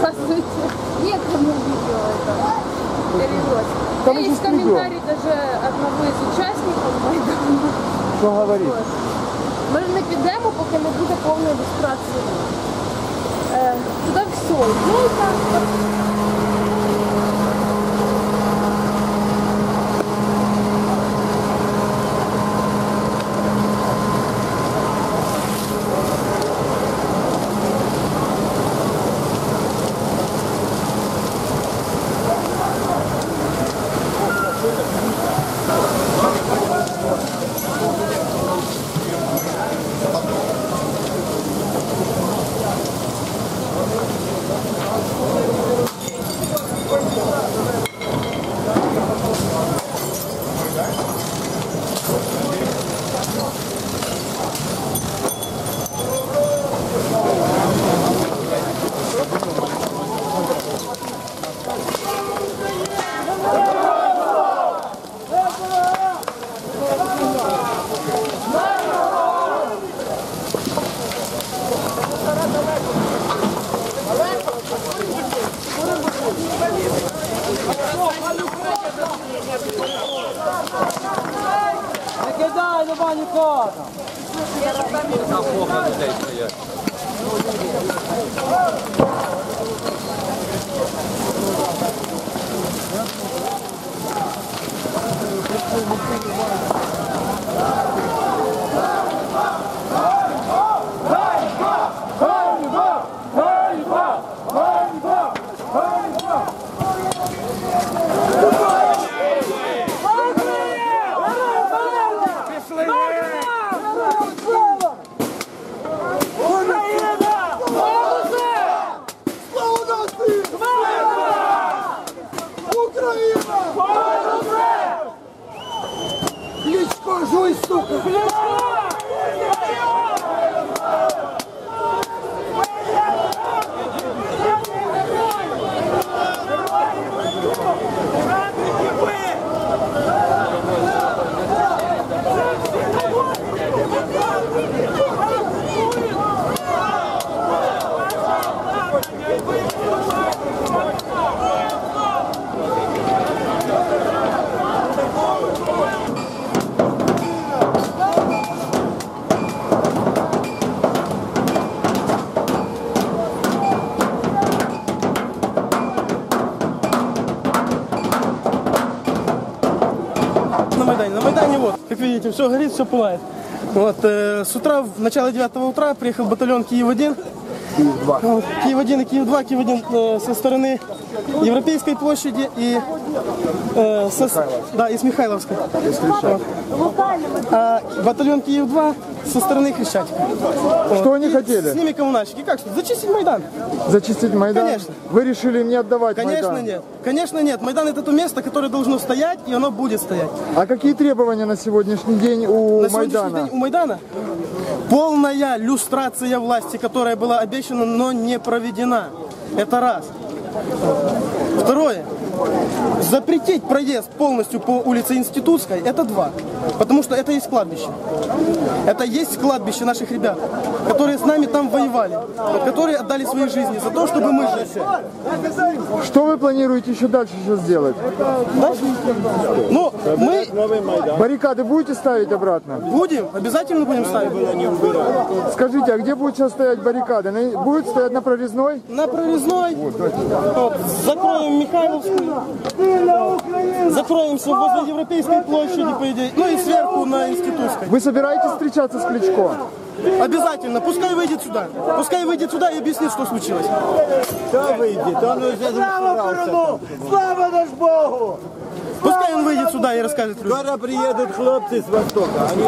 по нет, Некому видео этого перевозка. Там есть комментарий даже одного из участников, поэтому... Что говорит? Ми не підемо, поки не буде повної ілюстрації. Э, Туди все, йдуть, ну так. Не кидай, нема нікого. Кличко, жуй, сука! Майдане вот, как видите, все горит, все пылает. Вот, э, с утра, в начало 9 утра приехал батальон Киев-1. Вот, Киев-1 и Киев-2. Киев-1 э, со стороны Европейской площади и, э, со, да, и с Михайловской. Вот. А батальон Киев-2 со стороны Хрещатика. Что они И хотели? С ними коммунальщики. Как что? Зачистить Майдан. Зачистить Майдан? Конечно. Вы решили не отдавать Конечно Майдан? нет. Конечно нет. Майдан это то место, которое должно стоять, и оно будет стоять. А какие требования на сегодняшний день у На сегодняшний Майдана? день у Майдана полная люстрация власти, которая была обещана, но не проведена. Это раз. Запретить проезд полностью по улице Институтской, это два. Потому что это есть кладбище. Это есть кладбище наших ребят, которые с нами там воевали, которые отдали свои жизни за то, чтобы мы жили. Что вы планируете еще дальше сейчас сделать? Дальше. Ну, мы Баррикады будете ставить обратно? будем, обязательно будем ставить. Скажите, а где будет сейчас стоять баррикады? Будет стоять на прорезной? На прорезной. Вот, закроем Михайловскую. Закроемся возле Европейской площади, по идее. Ну и сверху на Институтской. Вы собираетесь встречаться с Кличко? Обязательно. Пускай выйдет сюда. Пускай выйдет сюда и объяснит, что случилось. Слава наш Богу! Пускай он выйдет сюда и расскажет. Скоро приедут хлопцы с Востока. Они